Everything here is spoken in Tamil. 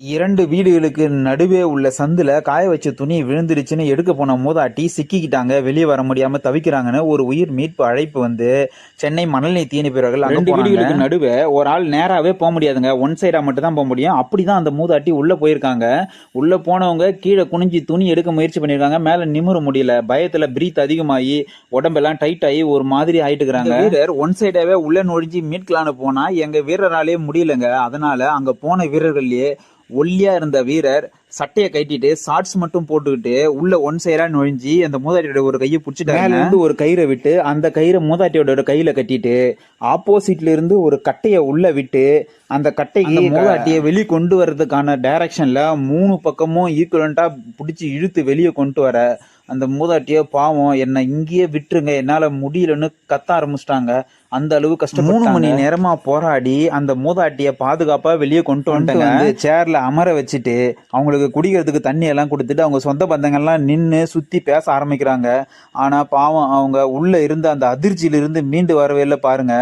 இரண்டு வீடுகளுக்கு நடுவே உள்ள சந்துல காய வச்ச துணி விழுந்துருச்சுன்னு எடுக்க போன மூதாட்டி சிக்கிக்கிட்டாங்க. வெளியே வர முடியாம தவிக்கிறாங்கன்னு ஒரு உயிர் மீட்பு அழைப்பு வந்து சென்னை மணல்நீர் தீயணைப்பவர்கள் அங்க ரெண்டு வீடுகளுக்கு நடுவே ஒரு ஆள் நேராவே போக முடியாதுங்க. ஒன் சைடா மட்டும் தான் போக முடியும். அப்படிதான் அந்த மூதாட்டி உள்ள போயிருக்காங்க. உள்ள போனவங்க கீழே குனிஞ்சு துணி எடுக்க முயற்சி பண்ணிருக்காங்க மேல நிமிர முடியல. பயத்துல பிரீத் அதிகமாகி உடம்பெல்லாம் டைட் ஆகி ஒரு மாதிரி ஆயிட்டு இருக்காங்க வீரர் ஒன் சைடாவே உள்ள நுழைஞ்சு மீட்கலான்னு போனா எங்க வீரராலே முடியலங்க. அதனால அங்க போன வீரர்கள்லயே ஒல்லியா இருந்த வீரர் சட்டையை கட்டிட்டு ஷார்ட்ஸ் மட்டும் போட்டுக்கிட்டு உள்ள ஒன் சைடா நுழைஞ்சி அந்த மூதாட்டியோட ஒரு கையை பிடிச்சிட்டாங்க மேல இருந்து ஒரு கயிறை விட்டு அந்த கயிறை மூதாட்டியோட கையில கட்டிட்டு ஆப்போசிட்ல இருந்து ஒரு கட்டைய உள்ள விட்டு அந்த கட்டைக்கு மூதாட்டியை வெளியே கொண்டு வர்றதுக்கான டைரக்ஷன்ல மூணு பக்கமும் ஈக்குவலண்டா பிடிச்சி இழுத்து வெளியே கொண்டு வர அந்த மூதாட்டிய பாவம் என்ன இங்கேயே விட்டுருங்க. என்னால முடியலன்னு கத்த ஆரம்பிச்சிட்டாங்க. அந்த அளவு கஷ்டம் மூணு மணி நேரமா போராடி அந்த மூதாட்டிய பாதுகாப்பா வெளியே கொண்டு வந்துட்டாங்க. சேர்ல அமர வச்சுட்டு அவங்களுக்கு குடிக்கிறதுக்கு தண்ணி எல்லாம் கொடுத்துட்டு அவங்க சொந்த பந்தங்கள்லாம் நின்று சுத்தி பேச ஆரம்பிக்கிறாங்க. ஆனா பாவம் அவங்க உள்ள இருந்த அந்த அதிர்ச்சியில இருந்து மீண்டு வரவே இல்லை பாருங்க.